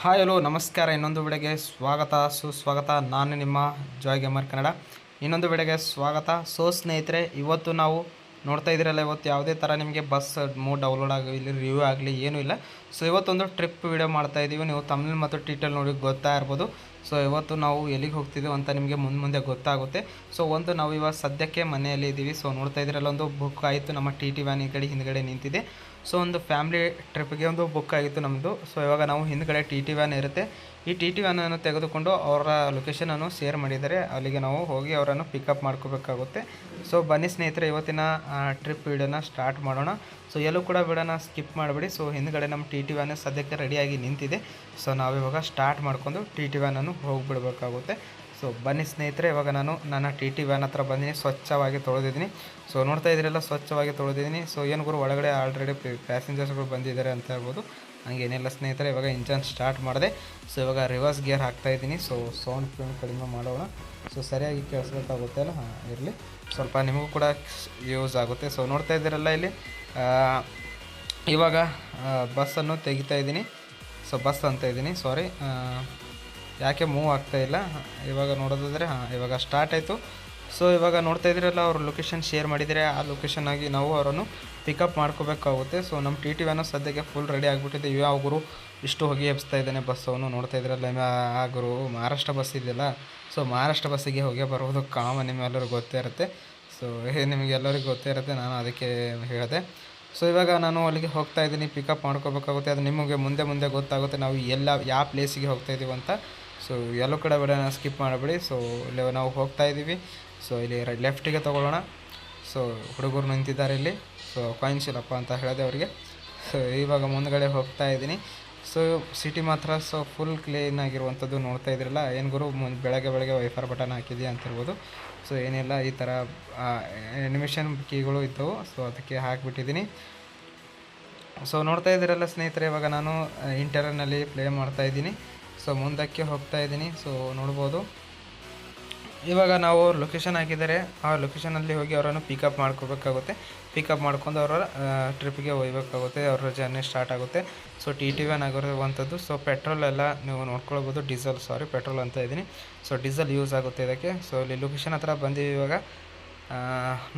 Hi hello ನಮಸ್ಕಾರ. ಇನ್ನೊಂದು ವಿಡಿಯೋಗೆ ಸ್ವಾಗತ. ಸುಸ್ವಾಗತ. ನಾನು ನಿಮ್ಮ ಜಾಯ್ ಗೇಮರ್ ಕನ್ನಡ ಇನ್ನೊಂದು ವಿಡಿಯೋಗೆ ಸ್ವಾಗತ. ಸೋ ಸ್ನೇಹಿತರೆ, ಇವತ್ತು ನಾವು ನೋಡ್ತಾ ಇದ್ದೀರಲ್ಲ, ಇವತ್ತು ಯಾವುದೇ ಥರ ನಿಮಗೆ ಬಸ್ ಮೂ ಡೌನ್ಲೋಡ್ ಆಗಲಿ ರಿವ್ಯೂ ಆಗಲಿ ಏನೂ ಇಲ್ಲ. ಸೊ ಇವತ್ತೊಂದು ಟ್ರಿಪ್ ವೀಡಿಯೋ ಮಾಡ್ತಾ ಇದ್ದೀವಿ. ನೀವು ತಮಿಳ್ ಮತ್ತು ಟೀಟಲ್ ನೋಡಿ ಗೊತ್ತಾ ಇರ್ಬೋದು. ಸೊ ಇವತ್ತು ನಾವು ಎಲ್ಲಿಗೆ ಹೋಗ್ತಿದ್ದೀವಿ ಅಂತ ನಿಮಗೆ ಮುಂದೆ ಮುಂದೆ ಗೊತ್ತಾಗುತ್ತೆ. ಸೊ ಒಂದು ನಾವು ಇವಾಗ ಸದ್ಯಕ್ಕೆ ಮನೆಯಲ್ಲಿ ಇದ್ದೀವಿ. ಸೊ ನೋಡ್ತಾ ಇದ್ದೀರಲ್ಲ, ಒಂದು ಬುಕ್ ಆಯಿತು. ನಮ್ಮ ಟಿ ಟಿ ವ್ಯಾನ್ ಈ ಕಡೆ ಹಿಂದ್ಗಡೆ ನಿಂತಿದೆ. ಸೊ ಒಂದು ಫ್ಯಾಮ್ಲಿ ಟ್ರಿಪ್ಗೆ ಒಂದು ಬುಕ್ ಆಗಿತ್ತು ನಮ್ಮದು ಸೊ ಇವಾಗ ನಾವು ಹಿಂದ್ಗಡೆ ಟಿ ಟಿ ವ್ಯಾನ್ ಇರುತ್ತೆ. ಈ ಟಿ ಟಿ ವ್ಯಾನನ್ನು ತೆಗೆದುಕೊಂಡು ಅವರ ಲೊಕೇಶನನ್ನು ಶೇರ್ ಮಾಡಿದ್ದಾರೆ ಅಲ್ಲಿಗೆ ನಾವು ಹೋಗಿ ಅವರನ್ನು ಪಿಕಪ್ ಮಾಡ್ಕೋಬೇಕಾಗುತ್ತೆ. ಸೊ ಬನ್ನಿ ಸ್ನೇಹಿತರೆ, ಇವತ್ತಿನ ಟ್ರಿಪ್ ವೀಡಿಯೋನ ಸ್ಟಾರ್ಟ್ ಮಾಡೋಣ. ಸೊ ಎಲ್ಲೂ ಕೂಡ ವಿಡಿಯೋನ ಸ್ಕಿಪ್ ಮಾಡಬೇಡಿ. ಸೊ ಹಿಂದ್ಗಡೆ ನಮ್ಮ ಟಿ ಟಿ ವ್ಯಾನ್ ಸದ್ಯಕ್ಕೆ ರೆಡಿಯಾಗಿ ನಿಂತಿದೆ. ಸೊ ನಾವಿವಾಗ ಸ್ಟಾರ್ಟ್ ಮಾಡ್ಕೊಂಡು ಟಿ ಟಿ ವ್ಯಾನನ್ನು ಹೋಗಿಬಿಡಬೇಕಾಗುತ್ತೆ. ಸೊ ಬನ್ನಿ ಸ್ನೇಹಿತರೆ, ಇವಾಗ ನಾನು ನನ್ನ ಟಿ ಟಿ ವ್ಯಾನ್ ಹತ್ರ ಬಂದಿನಿ. ಸ್ವಚ್ಛವಾಗಿ ತೊಳೆದಿದ್ದೀನಿ. ಸೊ ನೋಡ್ತಾ ಇದ್ರೆಲ್ಲ ಸ್ವಚ್ಛವಾಗಿ ತೊಳೆದಿದ್ದೀನಿ. ಸೊ ಏನು ಗುರು, ಒಳಗಡೆ ಆಲ್ರೆಡಿ ಪ್ಯಾಸೆಂಜರ್ಸ್ಗಳು ಬಂದಿದ್ದಾರೆ ಅಂತ ಹೇಳ್ಬೋದು. ಹಂಗೇನಿಲ್ಲ ಸ್ನೇಹಿತರೆ, ಇವಾಗ ಇಂಜನ್ ಸ್ಟಾರ್ಟ್ ಮಾಡಿದೆ. ಸೊ ಇವಾಗ ರಿವರ್ಸ್ ಗೇರ್ ಹಾಕ್ತಾ ಇದ್ದೀನಿ. ಸೊ ಸೌಂಡ್ ಪ್ಯೂನ್ ಕಡಿಮೆ ಮಾಡೋಣ. ಸೊ ಸರಿಯಾಗಿ ಕೇಳಿಸ್ಬೇಕಾಗುತ್ತೆ ಅಲ್ಲ? ಹಾಂ, ಇರಲಿ. ಸ್ವಲ್ಪ ನಿಮಗೂ ಕೂಡ ಯೂಸ್ ಆಗುತ್ತೆ. ಸೊ ನೋಡ್ತಾ ಇದ್ದೀರಲ್ಲ ಇಲ್ಲಿ. ಇವಾಗ ಬಸ್ಸನ್ನು ತೆಗಿತಾ ಇದ್ದೀನಿ. ಸೊ ಬಸ್ ಅಂತ ಇದ್ದೀನಿ. ಸಾರಿ ಯಾಕೆ ಮೂವ್ ಆಗ್ತಾಯಿಲ್ಲ ಇವಾಗ ನೋಡೋದಾದರೆ, ಹಾಂ, ಇವಾಗ ಸ್ಟಾರ್ಟ್ ಆಯಿತು. ಸೊ ಇವಾಗ ನೋಡ್ತಾ ಇದ್ದೀರಲ್ಲ, ಅವ್ರ ಲೊಕೇಶನ್ ಶೇರ್ ಮಾಡಿದರೆ ಆ ಲೊಕೇಶನ್ ಆಗಿ ನಾವು ಅವರನ್ನು ಪಿಕಪ್ ಮಾಡ್ಕೋಬೇಕಾಗುತ್ತೆ. ಸೊ ನಮ್ಮ ಟಿ ಟಿ ವ್ಯಾನು ಸದ್ಯಕ್ಕೆ ಫುಲ್ ರೆಡಿ ಆಗಿಬಿಟ್ಟಿದೆ. ಯಾವ ಗುರು ಇಷ್ಟು ಹೊಗೆ ಎಬ್ಸ್ತಾ ಇದ್ದಾನೆ ಬಸ್ ನೋಡ್ತಾ ಇದ್ರಲ್ಲ ಆ ಗುರು ಮಹಾರಾಷ್ಟ್ರ ಬಸ್ ಇದೆಯಲ್ಲ? ಸೊ ಮಹಾರಾಷ್ಟ್ರ ಬಸ್ಸಿಗೆ ಹೊಗೆ ಬರೋದು ಕಾಮನ್ ನಿಮ್ಮೆಲ್ಲರಿಗೂ ಗೊತ್ತೇ ಇರುತ್ತೆ. ಸೊ ನಿಮಗೆ ಎಲ್ಲರಿಗೂ ಗೊತ್ತೇ ಇರುತ್ತೆ, ನಾನು ಅದಕ್ಕೆ ಹೇಳಿದೆ. ಸೊ ಇವಾಗ ನಾನು ಅಲ್ಲಿಗೆ ಹೋಗ್ತಾ ಇದ್ದೀನಿ ಪಿಕಪ್ ಮಾಡ್ಕೋಬೇಕಾಗುತ್ತೆ. ಅದು ನಿಮಗೆ ಮುಂದೆ ಮುಂದೆ ಗೊತ್ತಾಗುತ್ತೆ, ನಾವು ಎಲ್ಲ ಯಾವ ಪ್ಲೇಸಿಗೆ ಹೋಗ್ತಾ ಇದ್ದೀವಿ ಅಂತ. ಸೊ ಎಲ್ಲೂ ಕಡೆ ಬೇಡ ಸ್ಕಿಪ್ ಮಾಡಬೇಡಿ. ಸೊ ಇಲ್ಲಿ ನಾವು ಹೋಗ್ತಾ ಇದ್ದೀವಿ ಸೊ ಇಲ್ಲಿ ಲೆಫ್ಟಿಗೆ ತೊಗೊಳ್ಳೋಣ. ಸೊ ಹುಡುಗರು ನಿಂತಿದ್ದಾರೆ ಇಲ್ಲಿ. ಸೊ ಕಾಯಿನ್ಸ್ ಇಲ್ಲಪ್ಪ ಅಂತ ಹೇಳಿದೆ ಅವರಿಗೆ. ಸೊ ಇವಾಗ ಮುಂದ್ಗಡೆ ಹೋಗ್ತಾ ಇದ್ದೀನಿ. ಸೊ ಸಿಟಿ ಮಾತ್ರ ಸೊ ಫುಲ್ ಕ್ಲೀನ್ ಆಗಿರುವಂಥದ್ದು ನೋಡ್ತಾ ಇದ್ರಲ್ಲ. ಏನು ಗುರು ಮುಂದೆ ಬೆಳಗ್ಗೆ ಬೆಳಗ್ಗೆ ವೈಫರ್ ಬಟನ್ ಹಾಕಿದೆಯಾ ಅಂತ ಹೇಳ್ಬೋದು ಸೊ ಏನಿಲ್ಲ, ಈ ಥರ ಎನಿಮೇಷನ್ ಕೀಗಳು ಇದ್ದವು. ಸೊ ಅದಕ್ಕೆ ಹಾಕಿಬಿಟ್ಟಿದ್ದೀನಿ. ಸೊ ನೋಡ್ತಾ ಇದ್ದೀರಲ್ಲ ಸ್ನೇಹಿತರೆ, ಇವಾಗ ನಾನು ಇಂಟರ್ನಲ್ಲಿ ಪ್ಲೇ ಮಾಡ್ತಾ ಇದ್ದೀನಿ. ಸೊ ಮುಂದಕ್ಕೆ ಹೋಗ್ತಾ ಇದ್ದೀನಿ. ಸೊ ನೋಡ್ಬೋದು. ಇವಾಗ ನಾವು ಲೊಕೇಶನ್ ಹಾಕಿದರೆ ಆ ಲೊಕೇಶನಲ್ಲಿ ಹೋಗಿ ಅವರನ್ನು ಪಿಕಪ್ ಮಾಡ್ಕೋಬೇಕಾಗುತ್ತೆ. ಪಿಕಪ್ ಮಾಡ್ಕೊಂಡು ಅವರ ಟ್ರಿಪ್ಗೆ ಒಯ್ಬೇಕಾಗುತ್ತೆ ಅವರ ಜರ್ನಿ ಸ್ಟಾರ್ಟ್ ಆಗುತ್ತೆ. ಸೊ ಟಿ ಟಿ ವ್ಯಾನ್ ಆಗಿರುವಂಥದ್ದು ಸೊ ಪೆಟ್ರೋಲ್ ಎಲ್ಲ ನೀವು ನೋಡ್ಕೊಳ್ಬೋದು. ಡೀಸೆಲ್ ಸಾರಿ ಪೆಟ್ರೋಲ್ ಅಂತ ಇದ್ದೀನಿ. ಸೊ ಡೀಸೆಲ್ ಯೂಸ್ ಆಗುತ್ತೆ ಇದಕ್ಕೆ. ಸೊ ಇಲ್ಲಿ ಲೊಕೇಶನ್ ಹತ್ರ ಬಂದೀವಿ ಇವಾಗ.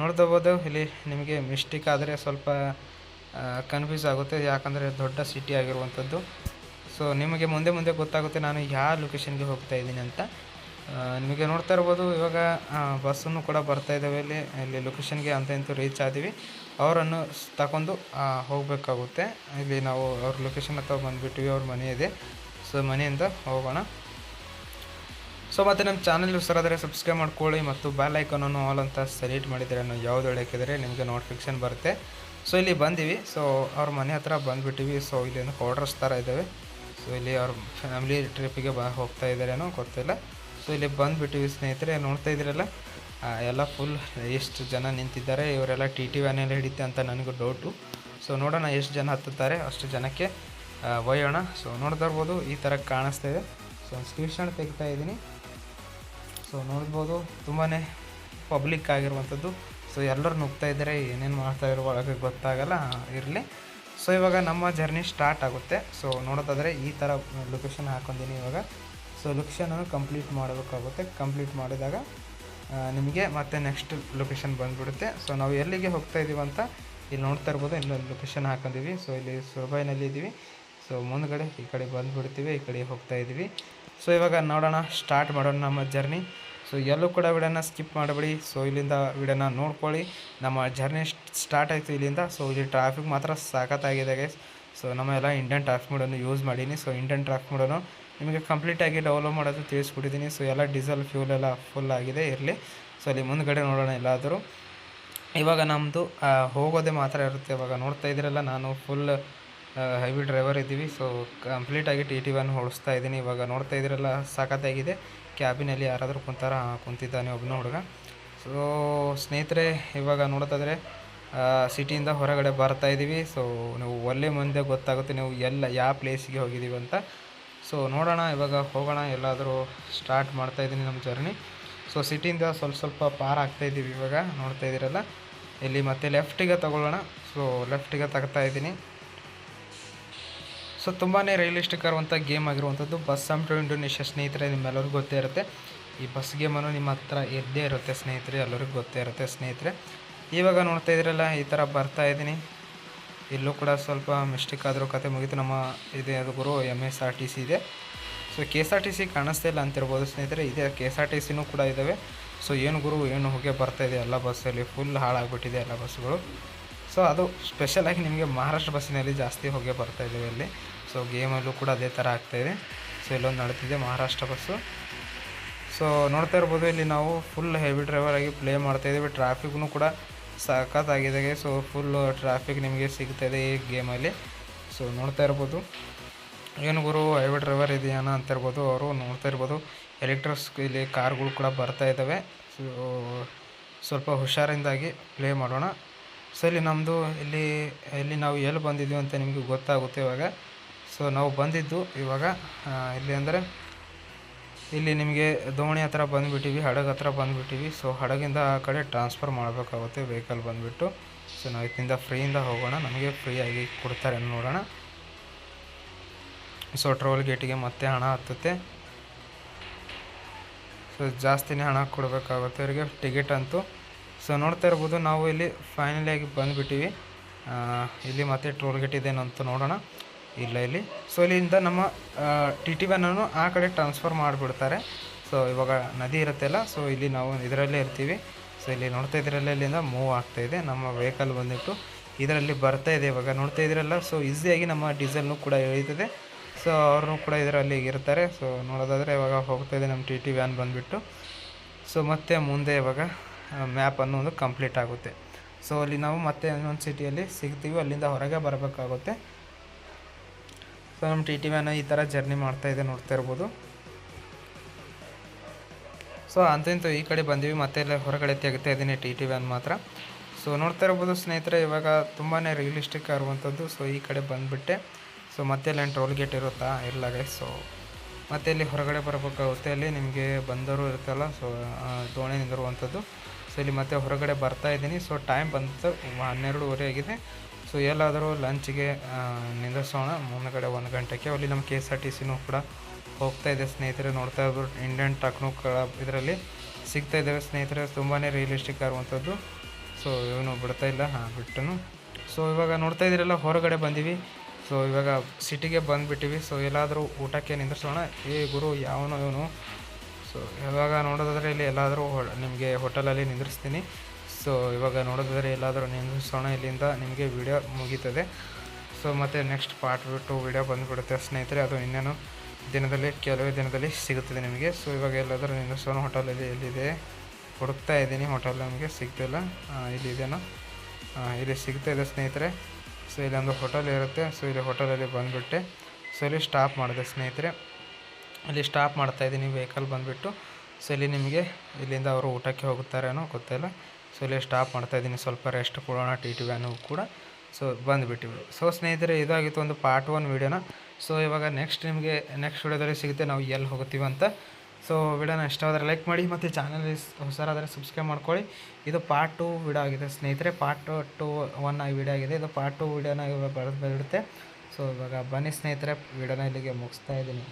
ನೋಡ್ಕೋಬೋದು. ಇಲ್ಲಿ ನಿಮಗೆ ಮಿಸ್ಟೇಕ್ ಆದರೆ ಸ್ವಲ್ಪ ಕನ್ಫ್ಯೂಸ್ ಆಗುತ್ತೆ. ಯಾಕಂದರೆ ದೊಡ್ಡ ಸಿಟಿ ಆಗಿರುವಂಥದ್ದು. ಸೊ ನಿಮಗೆ ಮುಂದೆ ಮುಂದೆ ಗೊತ್ತಾಗುತ್ತೆ ನಾನು ಯಾವ ಲೊಕೇಶನ್ಗೆ ಹೋಗ್ತಾ ಇದ್ದೀನಿ ಅಂತ. ನಿಮಗೆ ನೋಡ್ತಾ ಇರ್ಬೋದು, ಇವಾಗ ಬಸ್ಸನ್ನು ಕೂಡ ಬರ್ತಾ ಇದ್ದಾವೆ ಇಲ್ಲಿ. ಇಲ್ಲಿ ಲೊಕೇಶನ್ಗೆ ಅಂತ ಇಂತೂ ರೀಚ್ ಆದೀವಿ. ಅವರನ್ನು ತಗೊಂಡು ಹೋಗಬೇಕಾಗುತ್ತೆ. ಇಲ್ಲಿ ನಾವು ಅವ್ರ ಲೊಕೇಶನ್ ಹತ್ರ ಬಂದುಬಿಟ್ಟಿವಿ, ಅವ್ರ ಮನೆ ಇದೆ. ಸೊ, ಮನೆಯಿಂದ ಹೋಗೋಣ. ಸೊ, ಮತ್ತು ನಮ್ಮ ಚಾನಲ್ ಹೊಸರಾದರೆ ಸಬ್ಸ್ಕ್ರೈಬ್ ಮಾಡ್ಕೊಳ್ಳಿ ಮತ್ತು ಬೆಲ್ ಐಕನನ್ನು ಆಲ್ ಅಂತ ಸೆಲೆಕ್ಟ್ ಮಾಡಿದರೆ ನಾವು ಯಾವುದು ಹೇಳಕ್ಕಿದ್ರೆ ನಿಮಗೆ ನೋಟಿಫಿಕೇಶನ್ ಬರುತ್ತೆ. ಸೊ, ಇಲ್ಲಿ ಬಂದೀವಿ. ಸೊ, ಅವ್ರ ಮನೆ ಹತ್ರ ಬಂದುಬಿಟ್ಟಿವಿ. ಸೊ, ಇಲ್ಲಿ ಕ್ವಾರ್ಟರ್ಸ್ ಥರ ಇದ್ದಾವೆ. ಸೊ, ಇಲ್ಲಿ ಅವ್ರ ಫ್ಯಾಮಿಲಿ ಟ್ರಿಪ್ಪಿಗೆ ಬ, ಹೋಗ್ತಾ ಇದ್ದಾರೇನೋ ಗೊತ್ತಿಲ್ಲ. ಸೊ ಇಲ್ಲಿ ಬಂದುಬಿಟ್ಟಿವಿ ಸ್ನೇಹಿತರೆ, ನೋಡ್ತಾ ಇದ್ದೀರಲ್ಲ? ಎಲ್ಲ ಫುಲ್ ಎಷ್ಟು ಜನ ನಿಂತಿದ್ದಾರೆ, ಇವರೆಲ್ಲ ಟಿ ಟಿ ವ್ಯಾನೆಲ್ಲ ಹಿಡಿತೆ ಅಂತ ನನಗೂ ಡೌಟು ಸೊ ನೋಡೋಣ ಎಷ್ಟು ಜನ ಹತ್ತುತ್ತಾರೆ, ಅಷ್ಟು ಜನಕ್ಕೆ ಒಯ್ಯೋಣ. ಸೊ ನೋಡ್ತಾ ಇರ್ಬೋದು, ಈ ಥರ ಕಾಣಿಸ್ತಾ ಇದೆ. ಸೊ ಒಂದು ಸ್ಕ್ರೀನ್ಶಾಟ್ ತೆಗಿತಾ ಇದ್ದೀನಿ. ಸೊ ನೋಡ್ಬೋದು ತುಂಬಾ ಪಬ್ಲಿಕ್ ಆಗಿರುವಂಥದ್ದು. ಸೊ ಎಲ್ಲರೂ ನುಗ್ತಾ ಇದ್ದಾರೆ, ಏನೇನು ಮಾಡ್ತಾ ಇರೋ ಒಳಗೆ ಗೊತ್ತಾಗಲ್ಲ ಇರಲಿ. ಸೊ ಇವಾಗ ನಮ್ಮ ಜರ್ನಿ ಸ್ಟಾರ್ಟ್ ಆಗುತ್ತೆ. ಸೊ ನೋಡೋದಾದರೆ ಈ ಥರ ಲೊಕೇಶನ್ ಹಾಕೊಂಡಿನಿ ಇವಾಗ. ಸೊ ಲೊಕೇಶನನ್ನು ಕಂಪ್ಲೀಟ್ ಮಾಡಬೇಕಾಗುತ್ತೆ. ಕಂಪ್ಲೀಟ್ ಮಾಡಿದಾಗ ನಿಮಗೆ ಮತ್ತೆ ನೆಕ್ಸ್ಟ್ ಲೊಕೇಶನ್ ಬಂದುಬಿಡುತ್ತೆ. ಸೊ ನಾವು ಎಲ್ಲಿಗೆ ಹೋಗ್ತಾ ಇದ್ದೀವಿ ಅಂತ ಇಲ್ಲಿ ನೋಡ್ತಾ ಇರ್ಬೋದು. ಇಲ್ಲೊಂದು ಲೊಕೇಶನ್ ಹಾಕೊಂಡಿವಿ ಸೊ ಇಲ್ಲಿ ಸುರಬಾಯಿನಲ್ಲಿ ಇದ್ದೀವಿ ಸೊ ಮುಂದ್ಗಡೆ ಈ ಕಡೆ ಬಂದುಬಿಡ್ತೀವಿ, ಈ ಕಡೆ ಹೋಗ್ತಾ ಇದ್ದೀವಿ ಸೊ ಇವಾಗ ನೋಡೋಣ ಸ್ಟಾರ್ಟ್ ಮಾಡೋಣ ನಮ್ಮ ಜರ್ನಿ ಸೊ ಎಲ್ಲೂ ಕೂಡ ವಿಡಿಯೋನ ಸ್ಕಿಪ್ ಮಾಡಬೇಡಿ. ಸೊ ಇಲ್ಲಿಂದ ವಿಡಿಯೋನ ನೋಡ್ಕೊಳ್ಳಿ. ನಮ್ಮ ಜರ್ನಿ ಸ್ಟಾರ್ಟ್ ಆಯಿತು ಇಲ್ಲಿಂದ. ಸೊ ಇಲ್ಲಿ ಟ್ರಾಫಿಕ್ ಮಾತ್ರ ಸಾಕತ್ತಾಗಿದೆ ಗೈಸ್ ಸೊ ನಮ್ಮ ಎಲ್ಲ ಇಂಡಿಯನ್ ಟ್ರಾಫಿಕ್ ಮೋಡನ್ನು ಯೂಸ್ ಮಾಡೀನಿ. ಸೊ ಇಂಡಿಯನ್ ಟ್ರಾಫಿಕ್ ಮೋಡನ್ನು ನಿಮಗೆ ಕಂಪ್ಲೀಟಾಗಿ ಡೌನ್ಲೋಡ್ ಮಾಡೋದು ತಿಳಿಸ್ಬಿಟ್ಟಿದ್ದೀನಿ. ಸೊ ಎಲ್ಲ ಡೀಸೆಲ್ ಫ್ಯೂಲ್ ಎಲ್ಲ ಫುಲ್ ಆಗಿದೆ ಇರಲಿ. ಸೊ ಅಲ್ಲಿ ಮುಂದ್ಗಡೆ ನೋಡೋಣ ಎಲ್ಲಾದರೂ. ಇವಾಗ ನಮ್ಮದು ಹೋಗೋದೇ ಮಾತ್ರ ಇರುತ್ತೆ. ಇವಾಗ ನೋಡ್ತಾ ಇದ್ದೀರಲ್ಲ, ನಾನು ಫುಲ್ ಹೆವಿ ಡ್ರೈವರ್ ಇದ್ದೀವಿ. ಸೊ ಕಂಪ್ಲೀಟಾಗಿ ಟಿ ಟಿ ವ್ಯಾನ್ ಓಡಿಸ್ತಾ ಇದ್ದೀನಿ. ಇವಾಗ ನೋಡ್ತಾ ಇದ್ದೀರಲ್ಲ, ಸಾಕತ್ತಾಗಿದೆ. ಕ್ಯಾಬಿನಲ್ಲಿ ಯಾರಾದರೂ ಕುಂತಾರ ಕುಂತಿದ್ದಾನೆ ಒಬ್ಬನ ಹುಡುಗ. ಸೊ ಸ್ನೇಹಿತರೆ, ಇವಾಗ ನೋಡೋದಾದರೆ ಸಿಟಿಯಿಂದ ಹೊರಗಡೆ ಬರ್ತಾ ಇದ್ದೀವಿ. ಸೊ ನೀವು ಒಳ್ಳೆ ಮುಂದೆ ಗೊತ್ತಾಗುತ್ತೆ. ನೀವು ಎಲ್ಲ, ಯಾವ ಪ್ಲೇಸಿಗೆ ಹೋಗಿದ್ದೀವಿ ಅಂತ. ಸೊ ನೋಡೋಣ, ಇವಾಗ ಹೋಗೋಣ, ಎಲ್ಲಾದರೂ ಸ್ಟಾರ್ಟ್ ಮಾಡ್ತಾ ಇದ್ದೀನಿ ನಮ್ಮ ಜರ್ನಿ ಸೊ ಸಿಟಿಯಿಂದ ಸ್ವಲ್ಪ ಸ್ವಲ್ಪ ಪಾರ್ ಆಗ್ತಾ ಇದ್ದೀವಿ ಇವಾಗ, ನೋಡ್ತಾ ಇದ್ದೀರಲ್ಲ. ಇಲ್ಲಿ ಮತ್ತೆ ಲೆಫ್ಟಿಗೆ ತಗೊಳ್ಳೋಣ. ಸೊ ಲೆಫ್ಟಿಗೆ ತಗ್ತಾ ಇದ್ದೀನಿ. ಸೊ ತುಂಬಾ ರಿಯಲಿಸ್ಟಿಕ್ ಆಗಿರುವಂಥ ಗೇಮ್ ಆಗಿರುವಂಥದ್ದು. ಬಸ್ ಸಮ್ ಟು ಇಂಡೋನೇಷ್ಯಾ ಸ್ನೇಹಿತರೆ, ನಿಮ್ಮೆಲ್ಲರಿಗೂ ಗೊತ್ತೇ ಇರುತ್ತೆ. ಈ ಬಸ್ ಗೇಮನ್ನು ನಿಮ್ಮ ಹತ್ರ ಇದ್ದೇ ಇರುತ್ತೆ, ಸ್ನೇಹಿತರೆ, ಎಲ್ಲರಿಗೂ ಗೊತ್ತೇ ಇರುತ್ತೆ, ಸ್ನೇಹಿತರೆ. ಇವಾಗ ನೋಡ್ತಾ ಇದ್ರಲ್ಲ ಈ ಥರ ಬರ್ತಾ ಇದ್ದೀನಿ. ಇಲ್ಲೂ ಕೂಡ ಸ್ವಲ್ಪ ಮಿಸ್ಟೇಕ್ ಆದರೂ ಕತೆ ಮುಗಿತು. ನಮ್ಮ ಇದೆ ಅದು ಗುರು M S R T C ಇದೆ. So K S R T C ಕಾಣಿಸ್ತಾ ಇಲ್ಲ ಅಂತಿರ್ಬೋದು ಸ್ನೇಹಿತರೆ. ಇದೆ ಕೆ ಎಸ್ ಆರ್ ಟಿ ಸಿನೂ ಕೂಡ ಇದ್ದಾವೆ ಸೊ ಏನು ಗುರು, ಏನು ಹೋಗಿ ಬರ್ತಾ ಇದೆ ಎಲ್ಲ ಬಸ್ಸಲ್ಲಿ ಫುಲ್ ಹಾಳಾಗ್ಬಿಟ್ಟಿದೆ ಎಲ್ಲ ಬಸ್ಸುಗಳು ಸೊ ಅದು ಸ್ಪೆಷಲಾಗಿ ನಿಮಗೆ ಮಹಾರಾಷ್ಟ್ರ ಬಸ್ಸಿನಲ್ಲಿ ಜಾಸ್ತಿ ಹೋಗಿ ಬರ್ತಾ ಇದ್ದಾವೆ ಇಲ್ಲಿ ಸೊ ಗೇಮಲ್ಲೂ ಕೂಡ ಅದೇ ಥರ ಆಗ್ತಾಯಿದೆ ಸೊ ಇಲ್ಲೊಂದು ನಡೀತಿದೆ ಮಹಾರಾಷ್ಟ್ರ ಬಸ್ಸು ಸೊ ನೋಡ್ತಾ ಇರ್ಬೋದು ಇಲ್ಲಿ ನಾವು ಫುಲ್ ಹೆವಿ ಡ್ರೈವರ್ ಆಗಿ ಪ್ಲೇ ಮಾಡ್ತಾ ಇದ್ದೀವಿ. ಟ್ರಾಫಿಕ್ನು ಕೂಡ ಸಖತ್ತಾಗಿದೆ ಸೊ ಫುಲ್ ಟ್ರಾಫಿಕ್ ನಿಮಗೆ ಸಿಗ್ತದೆ ಈ ಗೇಮಲ್ಲಿ ಸೊ ನೋಡ್ತಾ ಇರ್ಬೋದು. ಏನು ಗುರು ಹೈವೇ ಡ್ರೈವರ್ ಇದೆಯಾನ ಅಂತ ಇರ್ಬೋದು. ಅವರು ನೋಡ್ತಾ ಇರ್ಬೋದು. ಎಲೆಕ್ಟ್ರಿಕ್ಸ್ ಇಲ್ಲಿ ಕಾರ್ಗಳು ಕೂಡ ಬರ್ತಾ ಇದ್ದಾವೆ ಸೊ ಸ್ವಲ್ಪ ಹುಷಾರಿಂದಾಗಿ ಪ್ಲೇ ಮಾಡೋಣ. ಸೊ ಇಲ್ಲಿ ನಮ್ಮದು ಇಲ್ಲಿ ಇಲ್ಲಿ ನಾವು ಎಲ್ಲಿ ಬಂದಿದ್ದೀವಿ ಅಂತ ನಿಮಗೆ ಗೊತ್ತಾಗುತ್ತೆ ಇವಾಗ. ಸೊ ನಾವು ಬಂದಿದ್ದು ಇವಾಗ ಇಲ್ಲಿ ಅಂದರೆ ಇಲ್ಲಿ ನಿಮಗೆ ದೋಣಿ ಹತ್ರ ಬಂದುಬಿಟ್ಟಿವಿ, ಹಡಗ ಹತ್ರ ಬಂದುಬಿಟ್ಟಿವಿ. ಸೊ ಹಡಗಿಂದ ಆ ಕಡೆ ಟ್ರಾನ್ಸ್ಫರ್ ಮಾಡಬೇಕಾಗುತ್ತೆ ವೆಹಿಕಲ್ ಬಂದುಬಿಟ್ಟು. ಸೊ ನಾವು ಇದರಿಂದ ಫ್ರೀಯಿಂದ ಹೋಗೋಣ. ನಮಗೆ ಫ್ರೀಯಾಗಿ ಕೊಡ್ತಾರೆ ನೋಡೋಣ. ಸೊ ಟ್ರೋಲ್ ಗೇಟಿಗೆ ಮತ್ತೆ ಹಣ ಹತ್ತುತ್ತೆ. ಸೊ ಜಾಸ್ತಿನೇ ಹಣ ಕೊಡಬೇಕಾಗುತ್ತೆ ಅವರಿಗೆ ಟಿಕೆಟ್ ಅಂತೂ. ಸೊ ನೋಡ್ತಾ ಇರ್ಬೋದು, ನಾವು ಇಲ್ಲಿ ಫೈನಲಿಯಾಗಿ ಬಂದುಬಿಟ್ಟಿವಿ. ಇಲ್ಲಿ ಮತ್ತೆ ಟ್ರೋಲ್ ಗೇಟ್ ಅಂತ ನೋಡೋಣ. ಇಲ್ಲ ಇಲ್ಲಿ. ಸೊ ಇಲ್ಲಿಂದ ನಮ್ಮ ಟಿ ಟಿ ವ್ಯಾನನ್ನು ಆ ಕಡೆ ಟ್ರಾನ್ಸ್ಫರ್ ಮಾಡಿಬಿಡ್ತಾರೆ. ಸೊ ಇವಾಗ ನದಿ ಇರುತ್ತೆಲ್ಲ ಸೊ ಇಲ್ಲಿ ನಾವು ಇದರಲ್ಲೇ ಇರ್ತೀವಿ. ಸೊ ಇಲ್ಲಿ ನೋಡ್ತಾ ಇದ್ರಲ್ಲ ಇಲ್ಲಿಂದ ಮೂವ್ ಆಗ್ತಾ ಇದೆ. ನಮ್ಮ ವೆಹಿಕಲ್ ಬಂದ್ಬಿಟ್ಟು ಇದರಲ್ಲಿ ಬರ್ತಾ ಇದೆ. ಇವಾಗ ನೋಡ್ತಾ ಇದ್ರಲ್ಲ ಸೊ ಈಸಿಯಾಗಿ ನಮ್ಮ ಡೀಸೆಲ್ನು ಕೂಡ ಎಳೀತದೆ. ಸೊ ಅವ್ರನ್ನು ಕೂಡ ಇದರಲ್ಲಿ ಇರ್ತಾರೆ. ಸೊ ನೋಡೋದಾದರೆ ಇವಾಗ ಹೋಗ್ತಾ ಇದೆ ನಮ್ಮ ಟಿ ಟಿ ವ್ಯಾನ್ ಬಂದುಬಿಟ್ಟು. ಸೊ ಮತ್ತೆ ಮುಂದೆ ಇವಾಗ ಮ್ಯಾಪ್ ಒಂದು ಕಂಪ್ಲೀಟ್ ಆಗುತ್ತೆ. ಸೊ ಅಲ್ಲಿ ನಾವು ಮತ್ತೆ ಇನ್ನೊಂದು ಸಿಟಿಯಲ್ಲಿ ಸಿಗ್ತೀವಿ. ಅಲ್ಲಿಂದ ಹೊರಗೆ ಬರಬೇಕಾಗುತ್ತೆ. ಸೊ ನಮ್ಮ ಟಿ ಟಿ ವ್ಯಾನ್ ಈ ಥರ ಜರ್ನಿ ಮಾಡ್ತಾ ಇದೆ ನೋಡ್ತಾ ಇರ್ಬೋದು. ಸೊ ಅಂತಂತೂ ಈ ಕಡೆ ಬಂದೀವಿ, ಮತ್ತೆ ಎಲ್ಲ ಹೊರಗಡೆ ತೆಗಿತಾ ಇದ್ದೀನಿ ಟಿ ಟಿ ವ್ಯಾನ್ ಮಾತ್ರ. ಸೊ ನೋಡ್ತಾ ಇರ್ಬೋದು ಸ್ನೇಹಿತರೆ, ಇವಾಗ ತುಂಬಾ ರಿಯಲಿಸ್ಟಿಕ್ ಆಗಿರುವಂಥದ್ದು. ಸೊ ಈ ಕಡೆ ಬಂದುಬಿಟ್ಟೆ. ಸೊ ಮತ್ತೆ ಅಲ್ಲಿ ಟೋಲ್ ಗೇಟ್ ಇರುತ್ತಾ? ಇಲ್ಲ ಗೈಸ್ ಸೊ ಮತ್ತೆ ಇಲ್ಲಿ ಹೊರಗಡೆ ಬರಬೇಕಾಗುತ್ತೆ ಅಲ್ಲಿ ನಿಮಗೆ ಬಂದರು ಇರುತ್ತಲ್ಲ? ಸೊ ದೋಣಿ ನಿಂದಿರುವಂಥದ್ದು. ಸೊ ಇಲ್ಲಿ ಮತ್ತೆ ಹೊರಗಡೆ ಬರ್ತಾ ಇದ್ದೀನಿ ಸೊ ಟೈಮ್ ಬಂತು, ಹನ್ನೆರಡೂವರೆ ಆಗಿದೆ. ಸೊ ಎಲ್ಲಾದರೂ ಲಂಚ್ಗೆ ನಿಂದಿಸೋಣ ಕಡೆ ಒಂದು ಗಂಟೆಗೆ. ಅಲ್ಲಿ ನಮ್ಮ ಕೆ ಎಸ್ ಆರ್ ಟಿ ಸಿನೂ ಕೂಡ ಹೋಗ್ತಾ ಇದೆ. ಸ್ನೇಹಿತರೆ ನೋಡ್ತಾ ಇದ್ರು ಇಂಡಿಯನ್ ಟಕ್ನು ಇದರಲ್ಲಿ ಸಿಗ್ತಾ ಇದ್ದಾವೆ ಸ್ನೇಹಿತರೆ ತುಂಬಾ ರಿಯಲಿಸ್ಟಿಕ್ ಆಗುವಂಥದ್ದು. ಸೊ ಇವನು ಬಿಡ್ತಾ ಇಲ್ಲ. ಹಾಂ, ಬಿಟ್ಟನು. ಸೊ ಇವಾಗ ನೋಡ್ತಾ ಇದ್ದೀರಲ್ಲ, ಹೊರಗಡೆ ಬಂದೀವಿ. ಸೊ ಇವಾಗ ಸಿಟಿಗೆ ಬಂದುಬಿಟ್ಟಿವಿ. ಸೊ ಎಲ್ಲಾದರೂ ಊಟಕ್ಕೆ ನಿಂದ್ರಿಸೋಣ. ಏ, ಗುರು, ಯಾವನು ಇವನು. ಸೊ ಇವಾಗ ನೋಡೋದಾದ್ರೆ ಇಲ್ಲಿ ಎಲ್ಲಾದರೂ ನಿಮಗೆ ಹೋಟೆಲಲ್ಲಿ ನಿಂದ್ರಿಸ್ತೀನಿ. ಸೊ ಇವಾಗ ನೋಡೋದಾದರೆ ಎಲ್ಲಾದರೂ ನಿಂದ್ರಿಸೋಣ ಇಲ್ಲಿಂದ ನಿಮಗೆ ವಿಡಿಯೋ ಮುಗೀತದೆ. ಸೊ ಮತ್ತು ನೆಕ್ಸ್ಟ್ ಪಾರ್ಟ್ ಬಿಟ್ಟು ವಿಡಿಯೋ ಬಂದುಬಿಡುತ್ತೆ ಸ್ನೇಹಿತರೆ. ಅದು ಇನ್ನೇನು ದಿನದಲ್ಲಿ, ಕೆಲವೇ ದಿನದಲ್ಲಿ ಸಿಗುತ್ತದೆ ನಿಮಗೆ. ಸೊ ಇವಾಗ ಎಲ್ಲಾದರೂ ನಿಲ್ಲಿಸೋಣ ಹೋಟೆಲಲ್ಲಿ ಎಲ್ಲಿದೆ? ಹುಡುಕ್ತಾ ಇದ್ದೀನಿ. ಹೋಟೆಲ್ ನಮಗೆ ಸಿಗ್ತಿಲ್ಲ ಇಲ್ಲಿದೇನೋ ಇಲ್ಲಿ ಸಿಗ್ತಾ ಇದೆ ಸ್ನೇಹಿತರೆ. ಸೊ ಇಲ್ಲೊಂದು ಹೋಟೆಲ್ ಇರುತ್ತೆ. ಸೊ ಇಲ್ಲಿ ಹೋಟೆಲಲ್ಲಿ ಬಂದುಬಿಟ್ಟೆ ಸೊ ಇಲ್ಲಿ ಸ್ಟಾಪ್ ಮಾಡಿದೆ ಸ್ನೇಹಿತರೆ. ಇಲ್ಲಿ ಸ್ಟಾಪ್ ಮಾಡ್ತಾ ಇದ್ದೀನಿ. ವೆಹಿಕಲ್ ಬಂದುಬಿಟ್ಟು. ಸೊ ಇಲ್ಲಿ ನಿಮಗೆ ಇಲ್ಲಿಂದ ಅವರು ಊಟಕ್ಕೆ ಹೋಗುತ್ತಾರೇನೋ ಗೊತ್ತಿಲ್ಲ. ಸೊ ಇಲ್ಲಿ ಸ್ಟಾಪ್ ಮಾಡ್ತಾ ಇದ್ದೀನಿ. ಸ್ವಲ್ಪ ರೆಸ್ಟ್ ಕೊಡೋಣ ಟಿ ಟಿ ವ್ಯಾನು ಕೂಡ. ಸೊ ಬಂದುಬಿಟ್ಟಿವಿ. ಸೊ ಸ್ನೇಹಿತರೆ, ಇದಾಗಿತ್ತು ಒಂದು ಪಾರ್ಟ್ ಒನ್ ವೀಡಿಯೋನ ಸೊ ಇವಾಗ ನೆಕ್ಸ್ಟ್ ನಿಮಗೆ ನೆಕ್ಸ್ಟ್ ವಿಡಿಯೋದಲ್ಲಿ ಸಿಗುತ್ತೆ. ನಾವು ಎಲ್ಲಿ ಹೋಗ್ತೀವಿ ಅಂತ. ಸೊ ವಿಡಿಯೋನ ಇಷ್ಟವಾದರೆ ಲೈಕ್ ಮಾಡಿ ಮತ್ತು ಚಾನಲ್ ಹೊಸರಾದರೆ ಸಬ್ಸ್ಕ್ರೈಬ್ ಮಾಡ್ಕೊಳ್ಳಿ. ಇದು ಪಾರ್ಟ್ ಟು ವಿಡಿಯೋ ಆಗಿದೆ ಸ್ನೇಹಿತರೆ. ಪಾರ್ಟ್ ಟು ಒನ್ ವಿಡಿಯೋ ಆಗಿದೆ. ಇದು ಪಾರ್ಟ್ ಟು ವಿಡಿಯೋನ ಇವಾಗ ಬರೆದು ಬಿಡುತ್ತೆ ಸೊ ಇವಾಗ ಬನ್ನಿ ಸ್ನೇಹಿತರೆ. ವಿಡಿಯೋನ ಇಲ್ಲಿಗೆ ಮುಗಿಸ್ತಾ ಇದ್ದೀನಿ.